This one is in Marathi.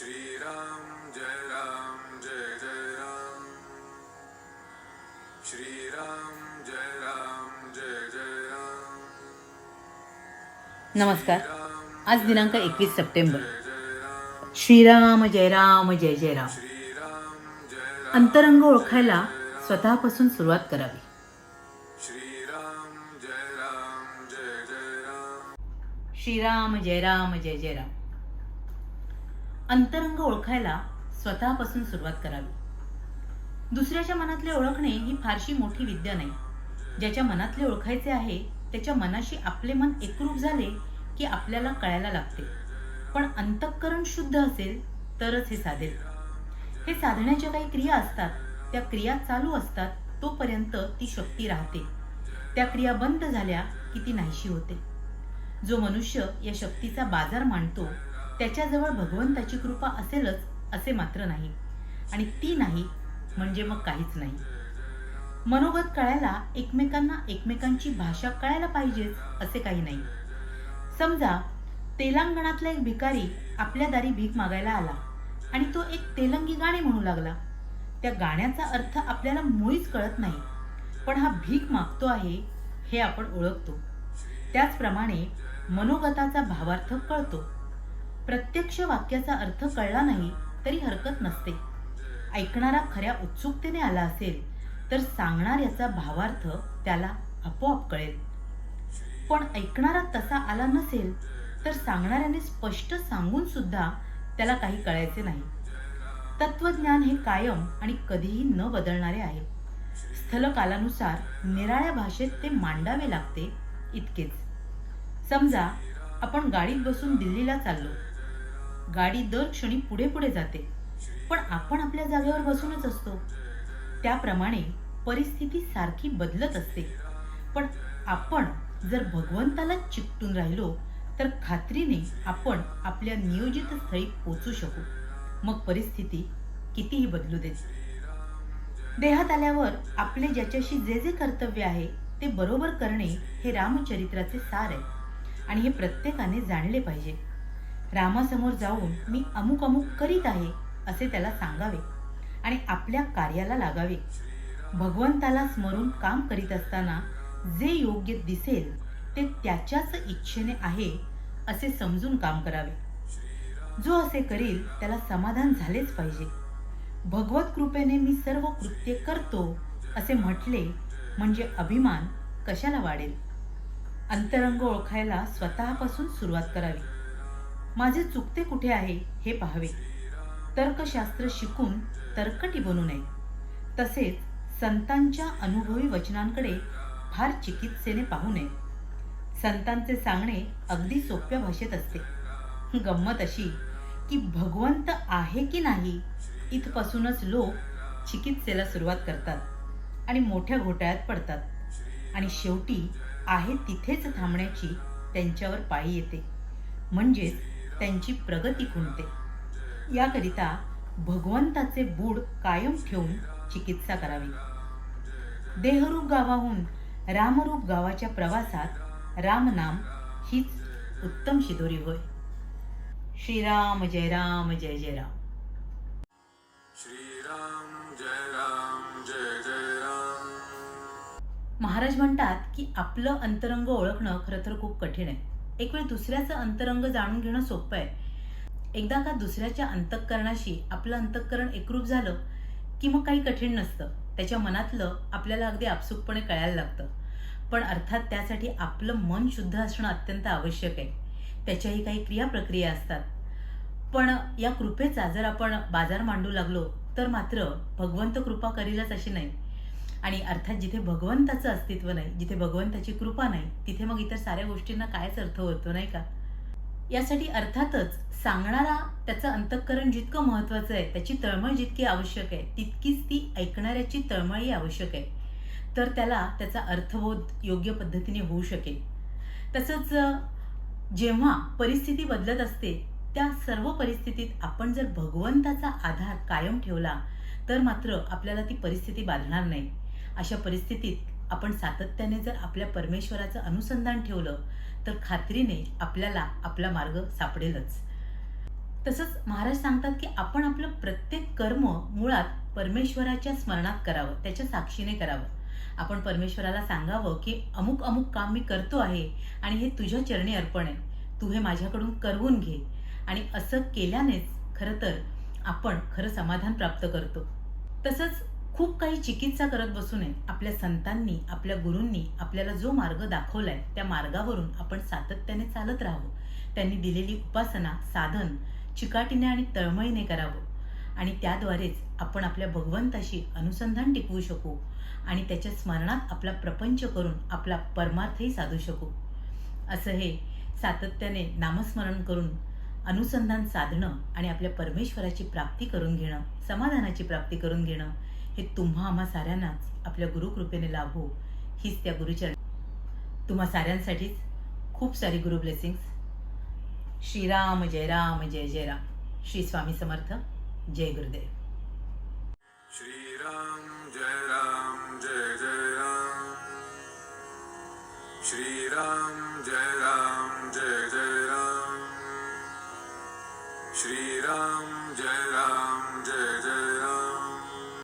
श्रीराम जय राम जय जय राम। श्रीराम जय राम जय जय राम। नमस्कार. आज दिनांक एकवीस सप्टेंबर. श्रीराम जय राम जय जय राम. श्रीराम जय राम अंतरंग ओळखायला स्वतःपासून सुरुवात करावी. श्रीराम जय राम जय जय राम श्रीराम जय राम जय जय राम अंतरंग ओळखायला स्वतःपासून सुरुवात करावी. दुसऱ्याच्या मनातले ओळखणे ही फारशी मोठी विद्या नाही. ज्याच्या मनातले ओळखायचे आहे त्याच्या मनाशी आपले मन एकरूप झाले की आपल्याला कळायला लागते. पण अंतःकरण शुद्ध असेल तरच हे साधेल. हे साधण्याच्या काही क्रिया असतात त्या क्रिया चालू असतात तोपर्यंत ती शक्ती राहते. त्या क्रिया बंद झाल्या की ती नाहीशी होते. जो मनुष्य या शक्तीचा बाजार मांडतो त्याच्याजवळ भगवंताची कृपा असेलच असे मात्र नाही. आणि ती नाही म्हणजे मग काहीच नाही. मनोगत कळायला एकमेकांना एकमेकांची भाषा कळायला पाहिजेच असे काही नाही. समजा तेलंगणातला एक भिकारी आपल्या दारी भीक मागायला आला आणि तो एक तेलंगी गाणे म्हणू लागला. त्या गाण्याचा अर्थ आपल्याला मुळीच कळत नाही पण हा भीक मागतो आहे हे आपण ओळखतो. त्याचप्रमाणे मनोगताचा भावार्थ कळतो. प्रत्यक्ष वाक्याचा अर्थ कळला नाही तरी हरकत नसते. ऐकणारा खऱ्या उत्सुकतेने आला असेल तर सांगणाऱ्याचा भावार्थ त्याला आपोआप कळेल. पण ऐकणारा तसा आला नसेल तर सांगणाऱ्याने स्पष्ट सांगून सुद्धा त्याला काही कळायचे नाही. तत्वज्ञान हे कायम आणि कधीही न बदलणारे आहे. स्थलकालानुसार निराळ्या भाषेत ते मांडावे लागते इतकेच. समजा आपण गाडीत बसून दिल्लीला चाललो. गाडी दर क्षणी पुढे पुढे जाते. पण आपण आपल्या जागेवर बसूनच असतो. त्याप्रमाणे परिस्थिती सारखी बदलत असते. पण आपण जर भगवंताला चिकटून राहिलो तर खात्रीने आपण आपल्या नियोजित स्थळी पोचू शकू. मग परिस्थिती कितीही बदलू दे देहात आल्यावर आपले ज्याच्याशी जे जे कर्तव्य आहे ते बरोबर करणे हे रामचरित्राचे सार आहे. आणि हे प्रत्येकाने जाणले पाहिजे. रामासमोर जाऊन मी अमुक अमुक करीत आहे असे त्याला सांगावे आणि आपल्या कार्याला लागावे. भगवंताला स्मरून काम करीत असताना जे योग्य दिसेल ते त्याच्याच इच्छेने आहे असे समजून काम करावे. जो असे करील त्याला समाधान झालेच पाहिजे. भगवत कृपेने मी सर्व कृत्ये करतो असे म्हटले म्हणजे अभिमान कशाला वाढेल? अंतरंग ओळखायला स्वतःपासून सुरुवात करावी. माझे चुकते कुठे आहे हे पाहावे. तर्कशास्त्र शिकून तर्कटी बनू नये. तसेच संतांच्या अनुभवी वचनांकडे फार चिकित्सेने पाहू नये. संतांचे सांगणे अगदी सोप्या भाषेत असते. गंमत अशी की भगवंत आहे की नाही इथपासूनच लोक चिकित्सेला सुरुवात करतात आणि मोठ्या घोटाळ्यात पडतात. आणि शेवटी आहे तिथेच थांबण्याची त्यांच्यावर पाळी येते. म्हणजेच त्यांची प्रगती खुंटते. याकरिता भगवंताचे बूड कायम ठेवून चिकित्सा करावी. देहरूप गावाहून रामरूप गावाच्या प्रवासात रामनाम हीच उत्तम शिदोरी होय. श्रीराम जय राम जय जय राम. श्रीराम जय राम जय जय राम. महाराज म्हणतात की आपलं अंतरंग ओळखणं खरं तर खूप कठीण आहे. एक वेळ दुसऱ्याचं अंतरंग जाणून घेणं सोपं आहे. एकदा का दुसऱ्याच्या अंतःकरणाशी आपलं अंतःकरण एकरूप झालं की मग काही कठीण नसतं. त्याच्या मनातलं आपल्याला अगदी आपसुकपणे कळायला लागतं. पण अर्थात त्यासाठी आपलं मन शुद्ध असणं अत्यंत आवश्यक आहे. त्याच्याही काही क्रिया प्रक्रिया असतात. पण या कृपेचा जर आपण बाजार मांडू लागलो तर मात्र भगवंत कृपा करीलच अशी नाही. आणि अर्थात जिथे भगवंताचं अस्तित्व नाही जिथे भगवंताची कृपा नाही तिथे मग इतर साऱ्या गोष्टींना कायच अर्थ होतो नाही का? यासाठी अर्थातच सांगणारा त्याचं अंतःकरण जितकं महत्वाचं आहे त्याची तळमळ जितकी आवश्यक आहे तितकीच ती ऐकणाऱ्याची तळमळही आवश्यक आहे. तर त्याला त्याचा अर्थबोध योग्य पद्धतीने होऊ शकेल. तसंच जेव्हा परिस्थिती बदलत असते त्या सर्व परिस्थितीत आपण जर भगवंताचा आधार कायम ठेवला तर मात्र आपल्याला ती परिस्थिती बाधणार नाही. अशा परिस्थितीत आपण सातत्याने जर आपल्या परमेश्वराचं अनुसंधान ठेवलं तर खात्रीने आपल्याला आपला मार्ग सापडेलच. तसंच महाराज सांगतात की आपण आपलं प्रत्येक कर्म मुळात परमेश्वराच्या स्मरणात करावं त्याच्या साक्षीने करावं. आपण परमेश्वराला सांगावं की अमुक अमुक काम मी करतो आहे आणि हे तुझ्या चरणी अर्पण आहे. तू हे माझ्याकडून करवून घे. आणि असं केल्यानेच खरं तर आपण खरं समाधान प्राप्त करतो. तसंच खूप काही चिकित्सा करत बसू नये आपल्या संतांनी आपल्या गुरूंनी आपल्याला जो मार्ग दाखवलाय त्या मार्गावरून आपण सातत्याने चालत राहावं. त्यांनी दिलेली उपासना साधन चिकाटीने आणि तळमळीने करावं. आणि त्याद्वारेच आपण आपल्या भगवंताशी अनुसंधान टिकवू शकू आणि त्याच्या स्मरणात आपला प्रपंच करून आपला परमार्थही साधू शकू. असं हे सातत्याने नामस्मरण करून अनुसंधान साधणं आणि आपल्या परमेश्वराची प्राप्ती करून घेणं समाधानाची प्राप्ती करून घेणं हे तुम्हा आम्हा साऱ्यांनाच आपल्या गुरुकृपेने लाभो हीच त्या गुरुचरण. तुम्हा साऱ्यांसाठीच खूप सारी गुरु ब्लेसिंग्स श्रीराम जय राम जय जय राम. श्री स्वामी समर्थ जय गुरुदेव. श्रीराम जय राम जय जय राम. श्रीराम